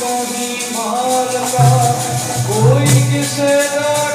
ਤੂੰ ਕੋਈ ਕਿਸੇ ਦਾ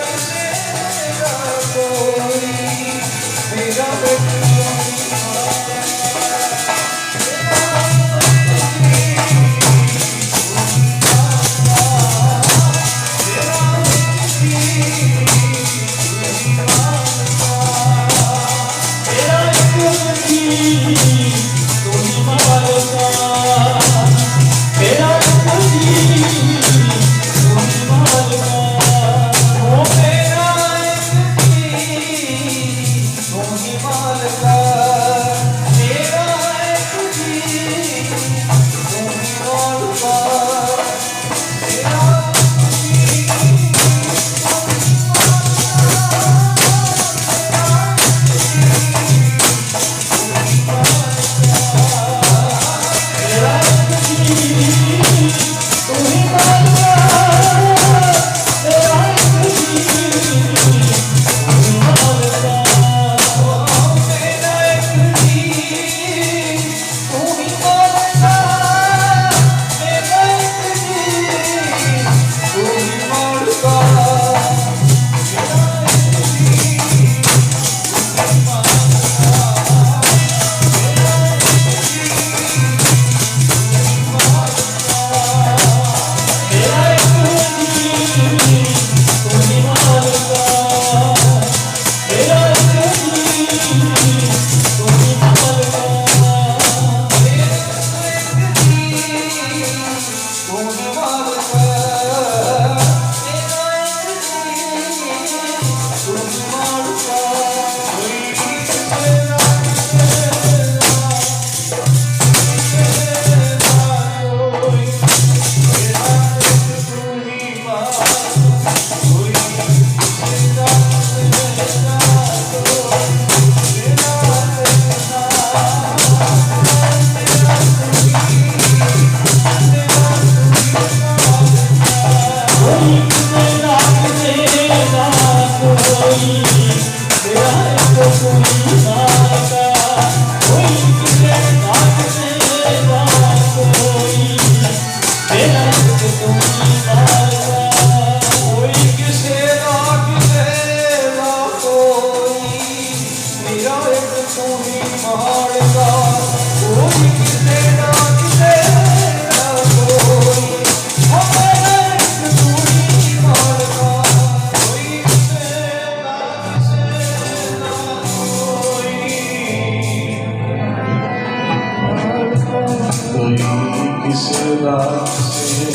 ਕਿਸੇ ਦਾ ਕਿਸੇ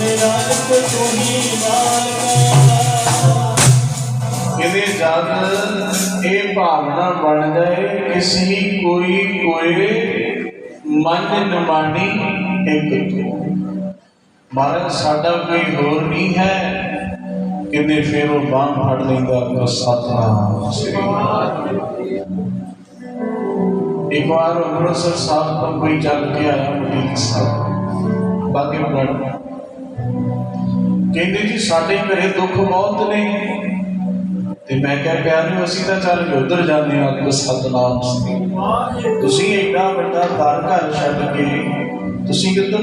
ਮੇਰਾ ਇੱਕ ਤੂੰ ਹੀ ਮਾਲਕਾ ਇਹਦੇ ਜਦ ਇਹ ਭਾਵਨਾ ਬਣ ਜਾਏ ਕਿਸੇ ਕੋਈ ਕੋਏ ਮਨ ਨਿਮਾਣੀ ਇੱਕ ਤੂੰ। ਮਹਾਰਾਜ, ਸਾਡਾ ਕੋਈ ਹੋਰ ਨਹੀਂ ਹੈ। ਕਿੰਨੇ ਫਿਰ ਉਹ ਬਾਂਹ ਫੜ ਲੈਂਦਾ, ਆਪਣਾ ਸਤਨਾਮ ਸ੍ਰੀ ਇੱਕ ਵਾਰ ਅੰਮ੍ਰਿਤਸਰ ਸਾਹਿਬ ਤੋਂ ਕੋਈ ਚੱਲ ਕੇ ਆਇਆ ਮਟੀਕ ਸਾਹਿਬ, ਬਾਕੀ ਬੜ ਕਹਿੰਦੇ ਜੀ, ਸਾਡੇ ਘਰੇ ਦੁੱਖ ਬਹੁਤ ਨੇ। ਤੇ ਮੈਂ ਕਿਹਾ ਪਿਆਰਿਓ ਅਸੀਂ ਤਾਂ ਚੱਲ ਉਧਰ ਜਾਂਦੇ ਹਾਂ ਕਿ ਸਤਨਾਮ ਸ੍ਰੀ ਤੁਸੀਂ ਏਡਾ ਵੱਡਾ ਘਰ ਘਰ ਛੱਡ ਕੇ ਤੁਸੀਂ ਕਿੱਧਰ?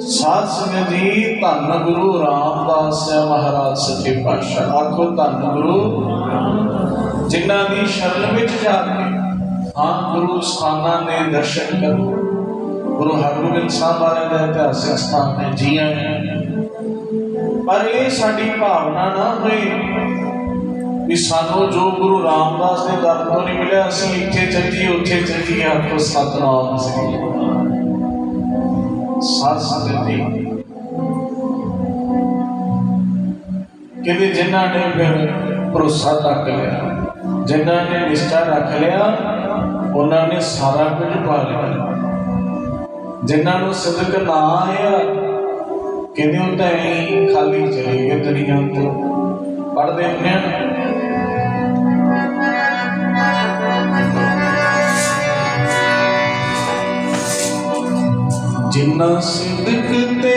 ਸਾਧ ਸੰਗਤ ਜੀ, ਧੰਨ ਗੁਰੂ ਰਾਮਦਾਸ ਮਹਾਰਾਜ ਸੱਚੇ ਪਾਤਸ਼ਾਹ। ਆਖੋ ਧੰਨ ਗੁਰੂ, ਜਿਨ੍ਹਾਂ ਦੀ ਸ਼ਰਨ ਵਿੱਚ ਜਾ ਕੇ ਹਾਂ ਗੁਰੂ ਸਥਾਨਾਂ ਦੇ ਦਰਸ਼ਨ ਕਰੋ। ਗੁਰੂ ਹਰਗੋਬਿੰਦ ਸਾਹਿਬ ਬਾਰੇ ਦਾ ਇਤਿਹਾਸਿਕ ਸਥਾਨ ਹੈ ਜੀ ਪਰ ਇਹ ਸਾਡੀ ਭਾਵਨਾ ਨਾ ਹੋਏ ਵੀ ਸਾਨੂੰ ਜੋ ਗੁਰੂ ਰਾਮਦਾਸ ਦੇ ਦਰ ਤੋਂ ਨਹੀਂ ਮਿਲਿਆ, ਅਸੀਂ ਇੱਥੇ ਚੱਲੀਏ, ਉੱਥੇ ਚੱਲੀਏ, ਆਪੋ ਸਤਨਾਮ ਸ੍ਰੀ ਸਾਧ ਸੰਗਤ ਜੀ ਕਿਤੇ ਜਿਨ੍ਹਾਂ ਨੇ ਫਿਰ ਭਰੋਸਾ ਰੱਖ ਲਿਆ, ਜਿਨ੍ਹਾਂ ਨੇ ਨਿਸ਼ਠਾ ਰੱਖ ਲਿਆ ਉਹਨਾਂ ਨੇ ਸਾਰਾ ਕੁਝ ਪਾ ਲਿਆ। ਜਿਨ੍ਹਾਂ ਨੂੰ ਸਿਦਕ ਨਾ ਆਇਆ, ਕਹਿੰਦੇ ਉਹ ਤਾਂ ਐਂ ਖਾਲੀ ਚਲੇ ਗਏ ਦੁਨੀਆ ਤੋਂ ਪੜਦੇ ਹੁੰਦੇ ਆ। ਜਿੰਨਾ ਸਿਦਕ ਤੇਰੇ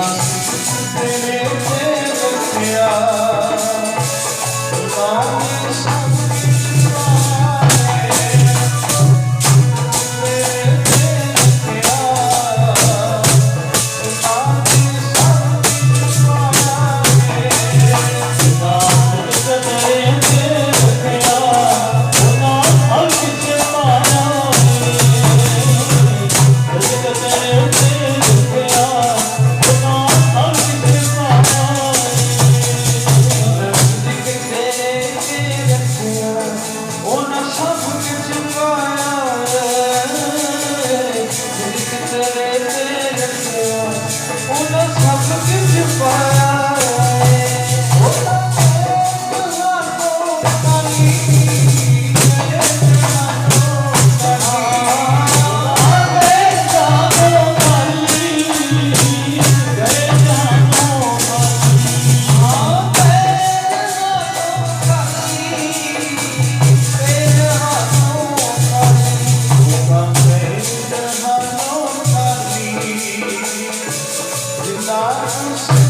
तेरे से बख्शिया lies.